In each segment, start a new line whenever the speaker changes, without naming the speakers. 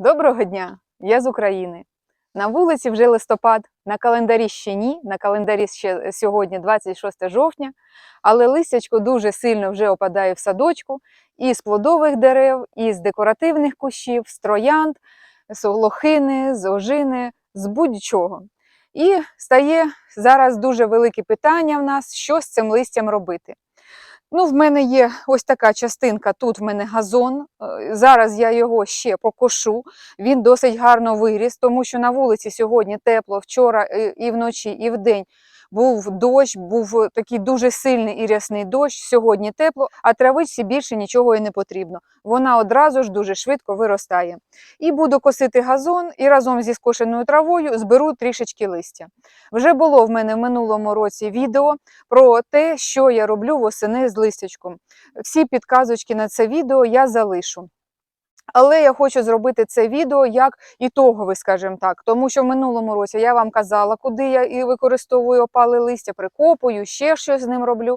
Доброго дня! Я з України. На вулиці вже листопад, на календарі ще ні, на календарі ще сьогодні 26 жовтня, але листячко дуже сильно вже опадає в садочку і з плодових дерев, і з декоративних кущів, з троянд, з лохини, з ожини, з будь-чого. І стає зараз дуже велике питання в нас, що з цим листям робити. Ну, в мене є ось така частинка, тут в мене газон. е, Зараз я його ще покошу. Він досить гарно виріс, тому що на вулиці сьогодні тепло, вчора і вночі, і вдень був дощ, був такий дуже сильний і рясний дощ. Сьогодні тепло, а травичці більше нічого і не потрібно. Вона одразу ж дуже швидко виростає. І буду косити газон, і разом зі скошеною травою зберу трішечки листя. Вже було в мене в минулому році відео про те, що я роблю восени з листячком. Всі підказочки на це відео я залишу. Але я хочу зробити це відео як ітогове, скажімо так, тому що в минулому році я вам казала, куди я і використовую опали листя, прикопую, ще щось з ним роблю.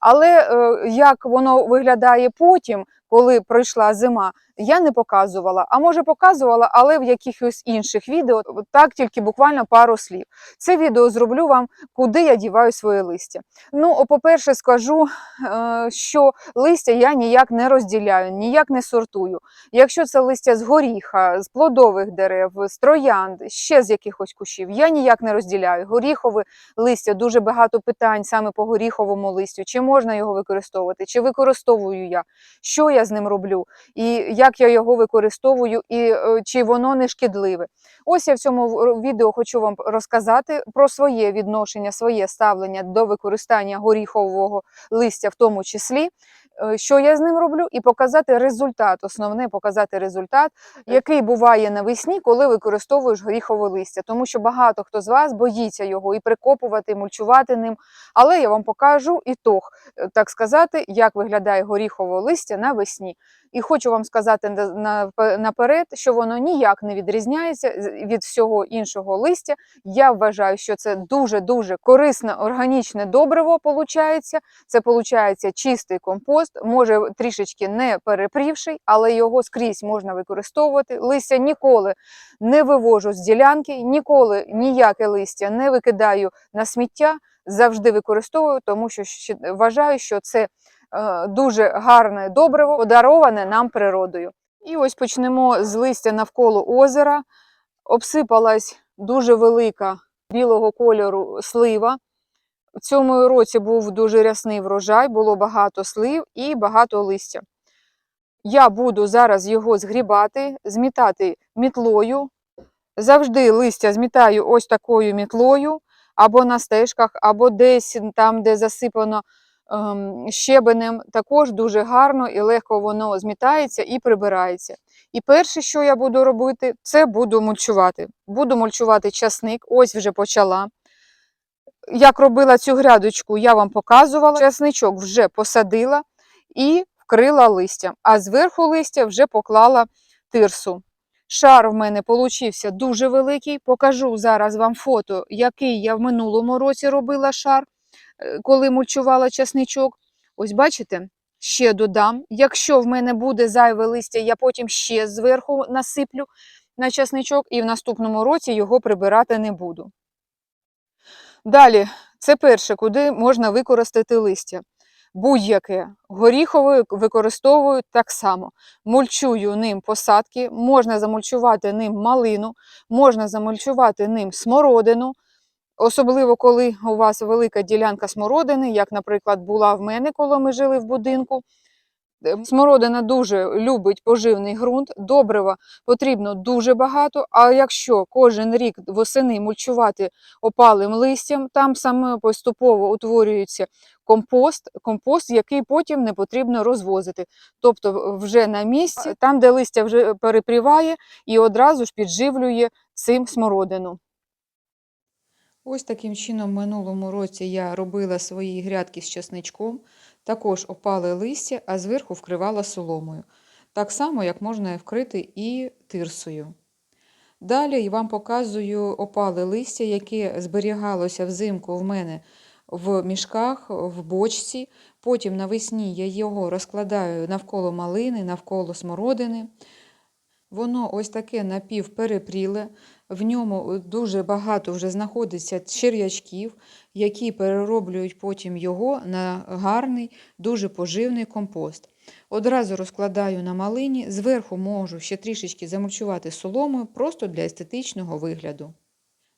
Але е, як воно виглядає потім, коли пройшла зима, я не показувала. А може показувала, але в якихось інших відео, так тільки буквально пару слів. Це відео зроблю вам, куди я діваю своє листя. Ну, по-перше, скажу, е, що листя я ніяк не розділяю, ніяк не сортую. Якщо це листя з горіха, з плодових дерев, з троянд, ще з якихось кущів, я ніяк не розділяю. Горіхове листя, дуже багато питань саме по горіховому листю, чи можна його використовувати, чи використовую я, що я з ним роблю, і як я його використовую, і е, чи воно не шкідливе. Ось я в цьому відео хочу вам розказати про своє відношення, своє ставлення до використання горіхового листя, в тому числі, що я з ним роблю, і показати результат. Основне показати результат, який буває навесні, коли використовуєш горіхове листя. Тому що багато хто з вас боїться його і прикопувати, і мульчувати ним. Але я вам покажу ітог, е, так сказати, як виглядає горіхове листя навесні. І хочу вам сказати на- на- наперед, що воно ніяк не відрізняється від всього іншого листя. Я вважаю, що це дуже-дуже корисне органічне добриво получається. Це получається чистий компост, може трішечки не перепрівший, але його скрізь можна використовувати. Листя ніколи не вивожу з ділянки, ніколи ніяке листя не викидаю на сміття. Завжди використовую, тому що вважаю, що це дуже гарне добриво, подароване нам природою. І ось почнемо з листя навколо озера. Обсипалась дуже велика білого кольору слива. В цьому році був дуже рясний врожай, було багато слив і багато листя. Я буду зараз його згрібати, змітати мітлою. Завжди листя змітаю ось такою мітлою, або на стежках, або десь там, де засипано щебенем. Також дуже гарно і легко воно змітається і прибирається. І перше, що я буду робити, це буду мульчувати. Буду мульчувати часник, ось вже почала. Як робила цю грядочку, я вам показувала. Часничок вже посадила і вкрила листям, а зверху листя вже поклала тирсу. Шар в мене получився дуже великий. Покажу зараз вам фото, який я в минулому році робила шар, коли мульчувала часничок. Ось бачите, ще додам. Якщо в мене буде зайве листя, я потім ще зверху насиплю на часничок і в наступному році його прибирати не буду. Далі, це перше, куди можна використати листя. Будь-яке горіхове використовую так само. Мульчую ним посадки, можна замульчувати ним малину, можна замульчувати ним смородину. Особливо, коли у вас велика ділянка смородини, як, наприклад, була в мене, коли ми жили в будинку. Е, Смородина дуже любить поживний ґрунт, добрива потрібно дуже багато. А якщо кожен рік восени мульчувати опалим листям, там саме поступово утворюється компост, компост, який потім не потрібно розвозити. Тобто вже на місці, там, де листя вже перепріває, і одразу ж підживлює цим смородину. Ось таким чином в минулому році я робила свої грядки з часничком, також опали листя, а зверху вкривала соломою. Так само, як можна вкрити і тирсою. Далі я вам показую опале листя, яке зберігалося взимку в мене в мішках, в бочці. Потім навесні я його розкладаю навколо малини, навколо смородини.
Воно ось таке напівперепріле, в ньому дуже багато вже знаходиться черв'ячків, які перероблюють потім його на гарний, дуже поживний компост. Одразу розкладаю на малині, зверху можу ще трішечки замульчувати соломою, просто для естетичного вигляду.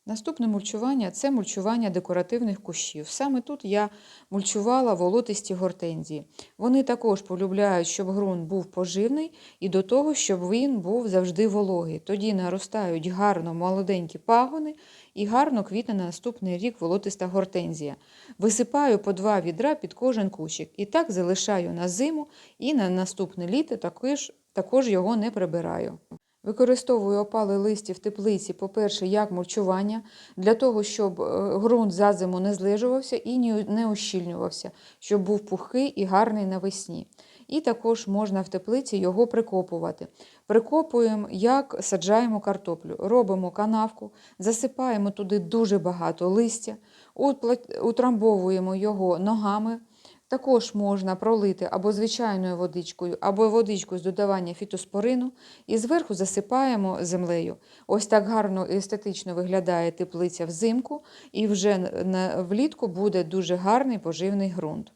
Наступне мульчування це мульчування декоративних кущів. Саме тут я мульчувала волотисті гортензії. Вони також полюбляють, щоб ґрунт був поживний і до того, щоб він був завжди вологий. Тоді наростають гарно молоденькі пагони і гарно квітне на наступний рік волотиста гортензія. Висипаю по два відра під кожен кущик. І так залишаю на зиму і на наступне літо також, також його не прибираю. Використовую опали листів теплиці, по-перше, як мульчування, для того, щоб е, ґрунт за зиму не злежувався і не ущільнювався, щоб був пухкий і гарний навесні. І також можна в теплиці його прикопувати. Прикопуємо, як саджаємо картоплю. Робимо канавку, засипаємо туди дуже багато листя, утрамбовуємо його ногами. Також можна пролити або звичайною водичкою, або водичкою з додавання фітоспорину і зверху засипаємо землею. Ось так гарно і естетично виглядає теплиця взимку, і вже влітку буде дуже гарний поживний ґрунт.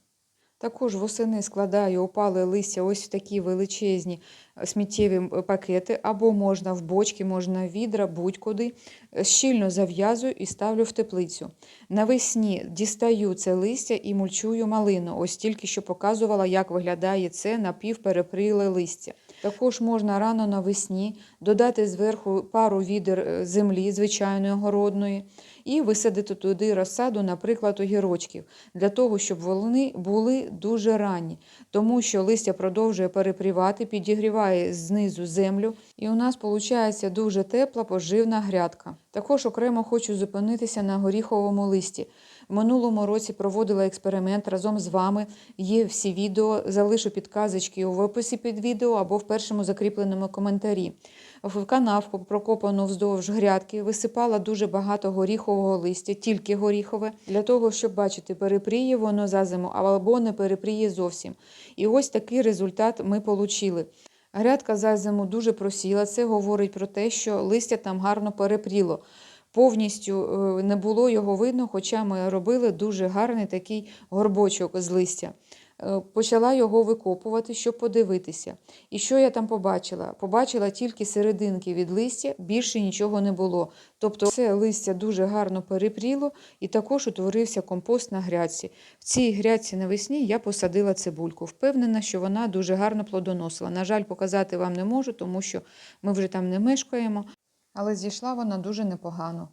Також восени складаю опале листя ось в такі величезні е, сміттєві пакети, або можна в бочки, можна в відра, будь-куди. Е, Щільно зав'язую і ставлю в теплицю. Навесні дістаю це листя і мульчую малину. Ось тільки що показувала, як виглядає це напівперепріле листя. Також можна рано навесні додати зверху пару відер е, землі звичайної городної і висадити туди розсаду, наприклад, огірочків, для того, щоб вони були дуже ранні, тому що листя продовжує перепрівати, підігріває знизу землю, і у нас виходить дуже тепла поживна грядка. Також окремо хочу зупинитися на горіховому листі. В минулому році проводила експеримент разом з вами. Є всі відео, залишу підказочки в описі під відео або в першому закріпленому коментарі. В канавку, прокопану вздовж грядки, висипала дуже багато горіхового листя, тільки горіхове, для того, щоб бачити, перепріє воно за зиму або не перепріє зовсім. І ось такий результат ми отримали. Грядка за зиму дуже просіла. Це говорить про те, що листя там гарно перепріло. Повністю е, не було його видно, хоча ми робили дуже гарний такий горбочок з листя. Е, Почала його викопувати, щоб подивитися. І що я там побачила? Побачила тільки серединки від листя, більше нічого не було. Тобто це листя дуже гарно перепріло і також утворився компост на грядці. В цій грядці навесні я посадила цибульку. Впевнена, що вона дуже гарно плодоносила. На жаль, показати вам не можу, тому що ми вже там не мешкаємо, але зійшла вона дуже непогано.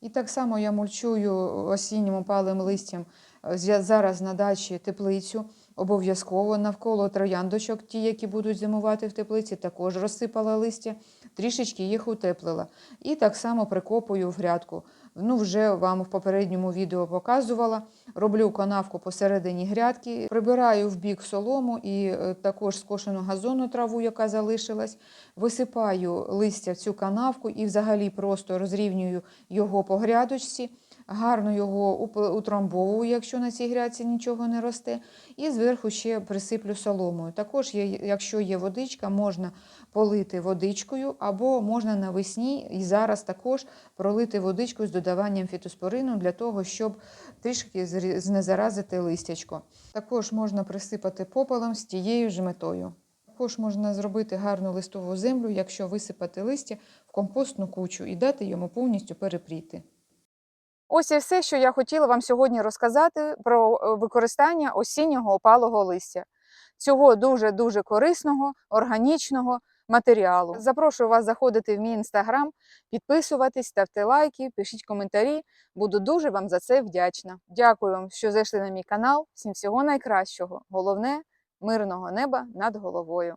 І так само я мульчую осіннім опалим листям зараз на дачі теплицю. Обов'язково навколо трояндочок, ті, які будуть зимувати в теплиці, також розсипала листя, трішечки їх утеплила. І так само прикопую в грядку. Ну, вже вам в попередньому відео показувала. Роблю канавку посередині грядки, прибираю в бік солому і е, також скошену газонну траву, яка залишилась. Висипаю листя в цю канавку і взагалі просто розрівнюю його по грядочці. Гарно його утрамбовую, якщо на цій грядці нічого не росте, і зверху ще присиплю соломою. Також, якщо є водичка, можна полити водичкою, або можна навесні і зараз також пролити водичкою з додаванням фітоспорину для того, щоб трішки знезаразити листячко. Також можна присипати попелом з тією ж метою. Також можна зробити гарну листову землю, якщо висипати листя в компостну кучу і дати йому повністю перепріти.
Ось і все, що я хотіла вам сьогодні розказати про е, використання осіннього опалого листя. Цього дуже-дуже корисного, органічного матеріалу. Запрошую вас заходити в мій інстаграм, підписуватись, ставте лайки, пишіть коментарі. Буду дуже вам за це вдячна. Дякую вам, що зайшли на мій канал. Всім всього найкращого. Головне мирного неба над головою.